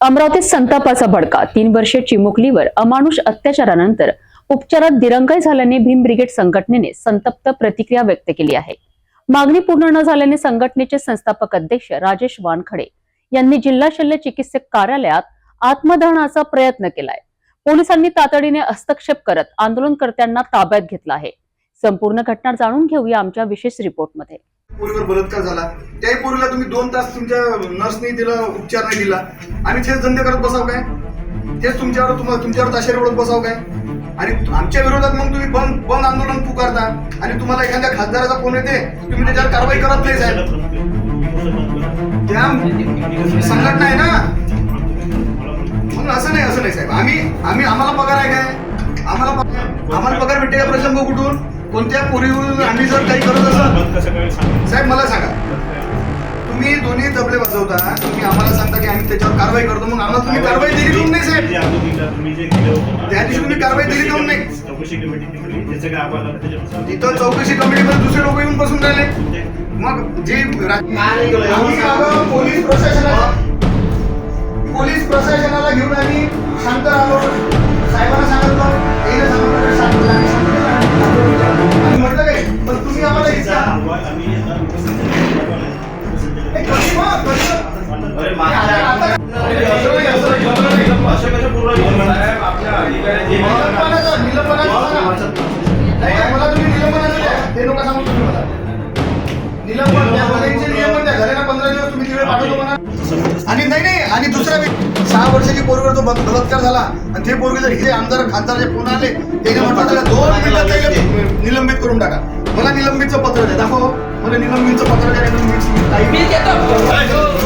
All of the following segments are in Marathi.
अमरावतीत संतापाचा भडका. तीन वर्षे चिमुकलीवर अमानुष अत्याचारानंतर उपचारात दिरंगाई झाल्याने भीम ब्रिगेड संघटनेने संतप्त प्रतिक्रिया व्यक्त केली आहे. मागणी पूर्ण न झाल्याने संघटनेचे संस्थापक अध्यक्ष राजेश वानखडे यांनी जिल्हा शल्य चिकित्सक कार्यालयात आत्मदहनाचा प्रयत्न केलाय. पोलिसांनी तातडीने हस्तक्षेप करत आंदोलनकर्त्यांना ताब्यात घेतलं आहे. संपूर्ण घटना जाणून घेऊया आमच्या विशेष रिपोर्टमध्ये. पोरीवर बलात्कार झाला. त्याही पोरीला तुम्ही दोन तास तुमच्या नर्सनी दिला उपचार नाही दिला. आणि तेच धंदे करत बसाव काय? तेच तुमच्यावर तुम्हाला तुमच्यावर ताशेर ओळख बसाव काय? आणि आमच्या विरोधात मग तुम्ही बंद बंद आंदोलन पुकारता. आणि तुम्हाला एखाद्या खासदाराचा फोन येते तुम्ही त्याच्यावर कारवाई करत नाही साहेब. त्या संघटना आहे ना? म्हणून असं नाही असं नाही साहेब. आम्ही आम्ही आम्हाला पगार आहे काय? आम्हाला पगार- आम्हाला पगार भेटते का प्रसंग कुठून? कोणत्या पोरीवरून आम्ही जर काही करत असाल? साहेब मला सांगा. तुम्ही दोन्ही तबले वाजवता तुम्ही आम्हाला सांगता की आम्ही त्याच्यावर कारवाई करतो मग आम्हाला तुम्ही कारवाई दिली काऊन नाही साहेब. त्या दिवशी तुम्ही कारवाई दिली काऊन नाही. तिथं चौकशी कमिटीमध्ये दुसरे लोक येऊन बसून राहिले. मग जे पोलीस प्रशासनाला पोलीस प्रशासनाला घेऊन आम्ही शांत राहिलो. साहेबांना सांगितलं, शांत म्हटलं काय पण तुम्ही आम्हाला मला तुम्ही निलंबनाचं द्या. ते नका सांगू तुम्ही मला. निलंबन. घराला पंधरा दिवस तुम्ही तिकडे पाठवतो म्हणा. आणि नाही नाही आणि दुसरा सहा वर्षाची पोरगीवर तो बल- बलात्कार झाला. आणि ते पोरगे जर हे आमदार खासदारचे फोन आले त्याने म्हटलं त्याला दोन मिनिटात निलंबित करून टाका. मला निलंबितचं पत्र द्या. दाखव मला निलंबितचं पत्र द्या काही-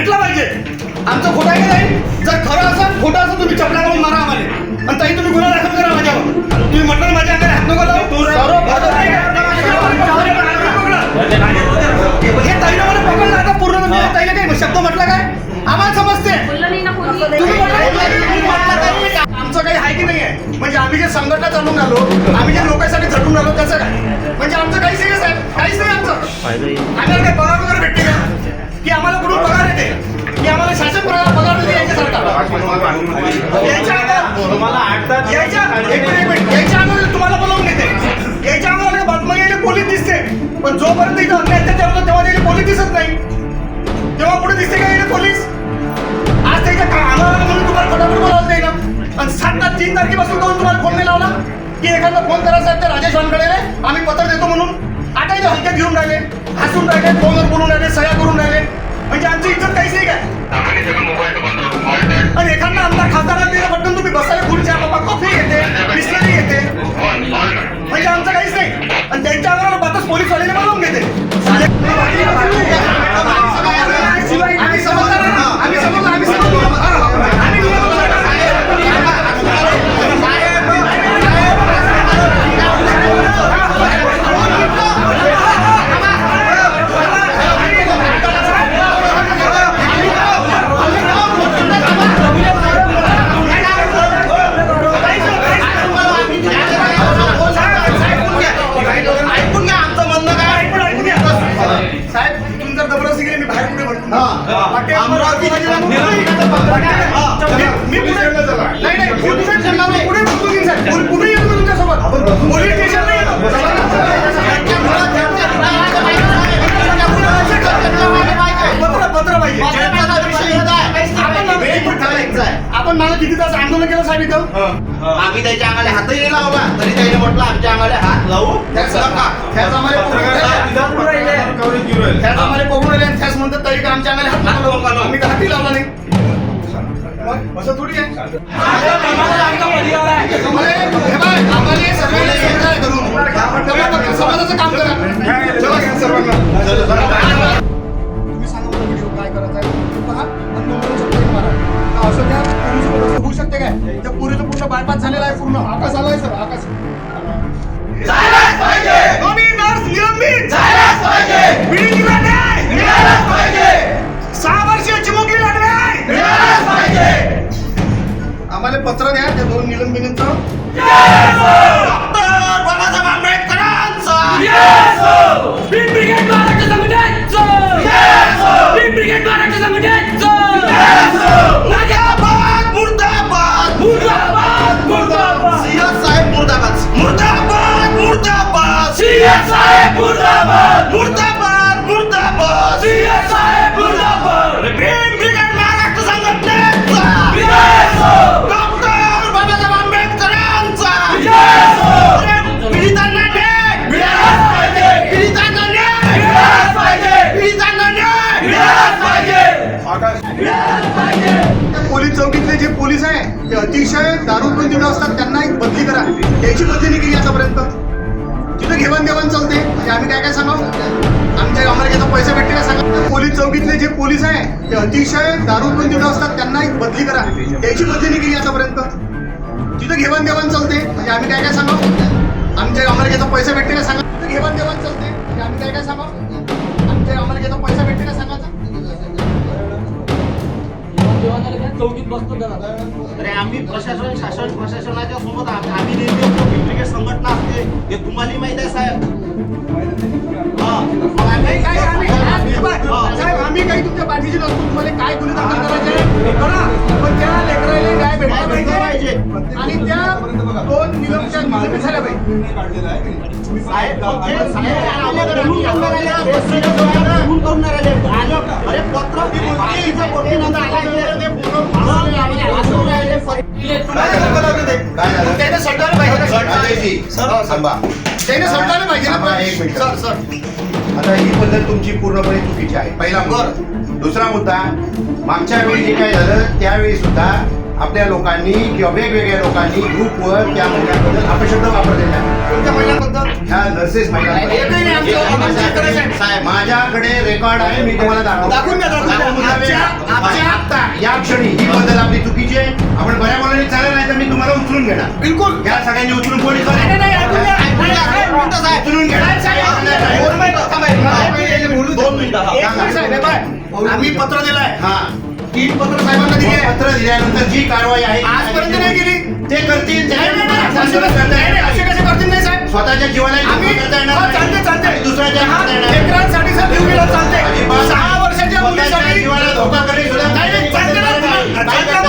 भेटला पाहिजे. आमचं खोटं आहे का नाही? जर खरं असं खोटं असं तुम्ही चपला करून मारा आम्हाला. आणि ताई तुम्ही गुन्हा दाखल करा माझ्यावर. तुम्ही म्हटलं माझ्या अंगाने हात नको? हे ताईनं मला पकडलं. आता पूर्ण म्हणजे ताईला काही शब्द म्हटलं काय? आम्हाला समजते. आमचं काही आहे की नाही? आहे म्हणजे आम्ही जे संघटना चालून आलो आम्ही जे लोकांसाठी झटून आलो त्याचं काय? म्हणजे आमचं काही सिरियस आहे काहीच नाही आमचं. आम्हाला काय तुम्हाला बोलावून घेते. यायच्या अगोदर बातम्या यायला पोलीस दिसते. पण जोपर्यंत इथं अन्याय अत्याचार होतो तेव्हा त्याला पोलीस दिसत नाही. तेव्हा पुढे दिसते का यायला पोलीस? आज त्याच्या का- आम्हाला म्हणून तुम्हाला फटाफट बोलावलं नाही ना? आणि सात तास तीन तारखेपासून जाऊन तुम्हाला फोन नाही लावला? की एखादा फोन करा साहेब त्या राजेश वानकडे आम्ही पत्र देतो म्हणून. आता इथे हलक्यात घेऊन राहिले हसून राहिले फोनवर बोलून राहिले सह्या करून राहिले. म्हणजे आमची इज्जत काहीच नाही काय? आणि एखादा आमदार खासदाराला दिलं पटकन तुम्ही बसायला खुर्च्या बाबा कॉफी घेते बिस्लरी घेते. म्हणजे आमचं काहीच नाही. आणि त्यांच्या अंगावर बातच पोलीस वाल्याने बोलवून घेते आम्ही समजदार आहे. आम्ही समजलो आम्ही समजलो त्याच्या अंगाला हातही लावला तरी त्याने म्हटलं आमच्या अंगाला हात लावू. त्याच आम्हाला पकडून राहिले. त्याच म्हणतात तरी का आमच्या अंगाला हात. आम्ही लावला नाही. असं थोडी हे हे समाजाचं काम करा. सर्वांना. तुम्ही सांगा मला व्हिडिओ काय करायचा आहे? तो पहा. का असं त्या पोरीसोबत होऊ शकते काय? त्या पोरीचं पूर्ण बायपास झालेला आहे पूर्ण. आकाश आलाय सर आकाश. आम्हाला पत्र द्या त्या दोन निलंबिनींचं. बाबासाहेब आंबेडकरांचा. Murta! दारूबंदी असतात त्यांना एक बदली करा. याची बदली नाही केली आतापर्यंत. तिथं घेवाण देवाण चालते. म्हणजे आम्ही काय काय सांगा आमच्या आम्हाला घेतो पैसे भेटते का सांगा? तिथं घेवाण देवाण चालते. म्हणजे आम्ही काय काय सांगा आमच्या आम्हाला घेतो पैसा भेटते का सांगा अरे आम्ही प्रशासन शासन प्रशासनाच्या सोबत. आम्ही नेहमी होतो ब्रिगेड संघटना असते हे तुम्हाला माहीत आहे साहेब हा. आम्ही काय आम्ही आम्ही- हा. साहेब आम्ही काही तुमच्या पाठीची नसतो तुम्हाला काय गुन्हे दाखल करायचे पाहिजे. आणि त्या दोन निलंबच्या निलंबित झाल्या पाहिजे सटायला ना. आता ही पद्धत तुमची पूर्णपणे चुकीची आहे. पहिला मुद्दा. दुसरा मुद्दा मागच्या वेळी जे काय झालं त्यावेळी सुद्धा आपल्या लोकांनी किंवा वेगवेगळ्या लोकांनी ग्रुपवर त्या महिलांबद्दल अपशब्द वापरलेला आहे. कोणत्या महिन्याबद्दल ह्या नर्सेस एकही नाही, आमचं- आमचं check करायचं आहे. साहेब माझ्याकडे रेकॉर्ड आहे मी तुम्हाला दाखवतो. या क्षणी ही पद्धत आपली चुकीची आहे. आपण बऱ्या बोलायला चालेल नाही तर मी तुम्हाला उचलून घेणार. बिलकुल. या सगळ्यांनी उचलून साहेब. उचलून घेणार. दोन मिनिटं. आम्ही पत्र दिलंय. हा. तीन पत्र साहेबांना दिली आहे पत्र दिल्यानंतर जी कारवाई आहे आजपर्यंत नाही केली ते करतील नाही, नाही, नाही, त्याच्यावर असे नाही, नाही. कसे करतील नाही साहेब स्वतःच्या जीवाला आम्ही करता येणार हो, नाही. चालते चालते आणि दुसऱ्याच्या करता येणार नाही. लेकरांसाठी गेला चालते अजिबात सहा वर्षाच्या स्वतःच्या मुलीसाठी जीवाला धोका करणे सुद्धा नाही, नाही, चालते ना, नाही. चालते आम्हाला.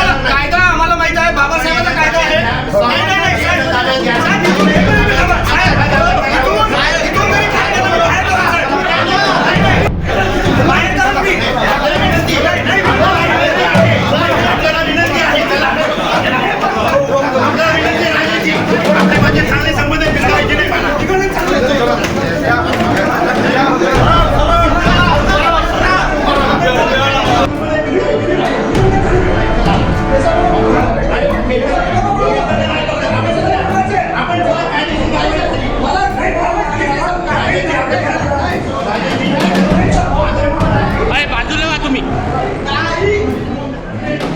तुम्ही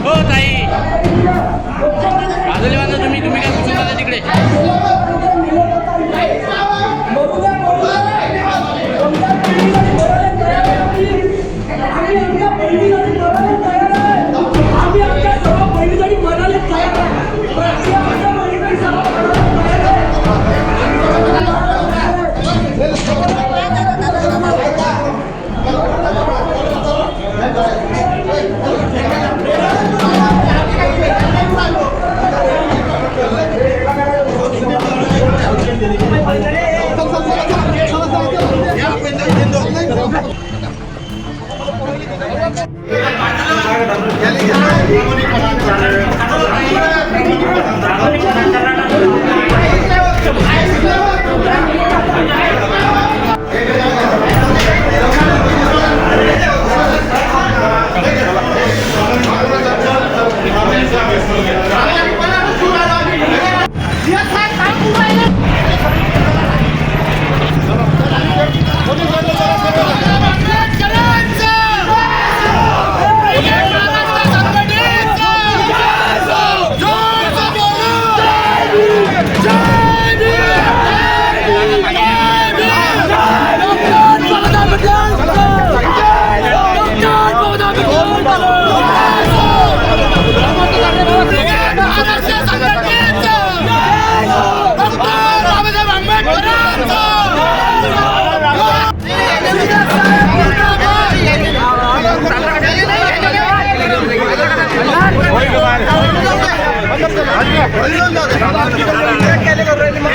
हो ताई बाजूला बांधा तुम्ही तुम्ही काय कुठून जाता तिकडे Thank you.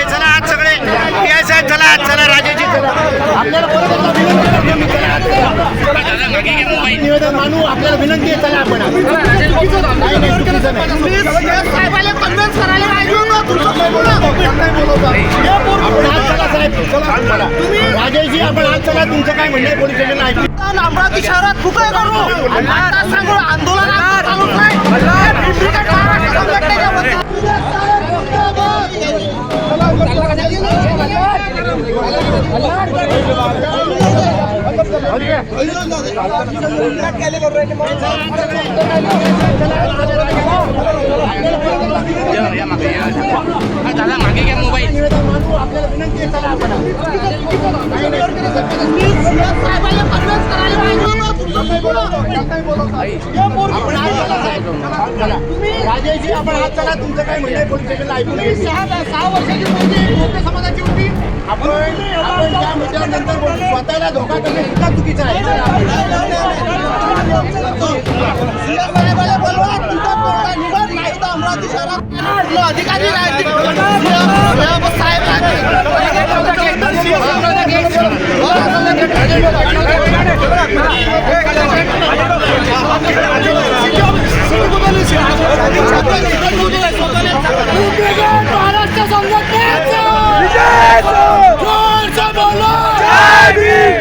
चला आज सगळे पी साहेब चला आज चला राजेजी चला आपल्याला विनंती निवेदन मानू आपल्याला विनंती आहे चला आपण आज. नाही, नाही, चला चला चला. राजेशजी आपण आज चला तुमचं काय म्हणणं पोलीस स्टेशनला ऐकू अमरावती शहरात आहे करू सांगू आंदोलन चालूच नाही संघटनेच्या वतीने निवेदन मानू आपल्याला विनंती आपण होतं. चला तुमचं काय म्हणणं आहे पोलीस स्टेशनला ऐकू तुम्ही सहा सहा वर्षाची आपण आपण त्या मुद्द्यानंतर बोलू. स्वतःला धोका करणं सुद्धा चुकीचं आहे साहेबाला बोलवा तुमचा कोणता निवड नाही तर अमरावती शहरात अधिकारी राहतील साहेब महाराष्ट्र संघटनेचा जोरसे बोलो ही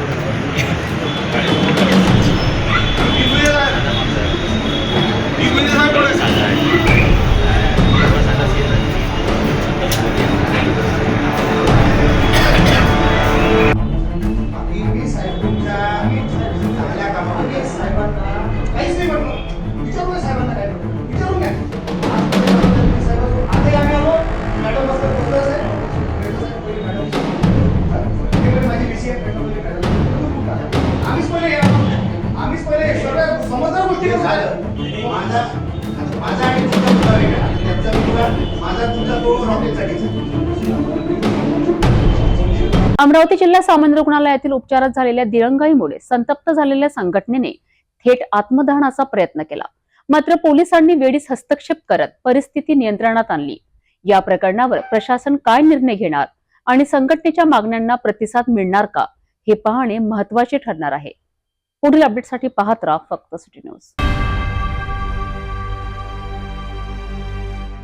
अमरावती जिल्हा सामान्य रुग्णालयातील उपचारात झालेल्या दिरंगाईमुळे संतप्त झालेल्या संघटनेने थेट आत्मदहनाचा प्रयत्न केला. मात्र पोलिसांनी वेळीच हस्तक्षेप करत परिस्थिती नियंत्रणात आणली. या प्रकरणावर प्रशासन काय निर्णय घेणार आणि संघटनेच्या मागण्यांना प्रतिसाद मिळणार का हे पाहणे महत्त्वाचे ठरणार आहे. पुढील अपडेटसाठी पाहत राहा फक्त सिटी न्यूज.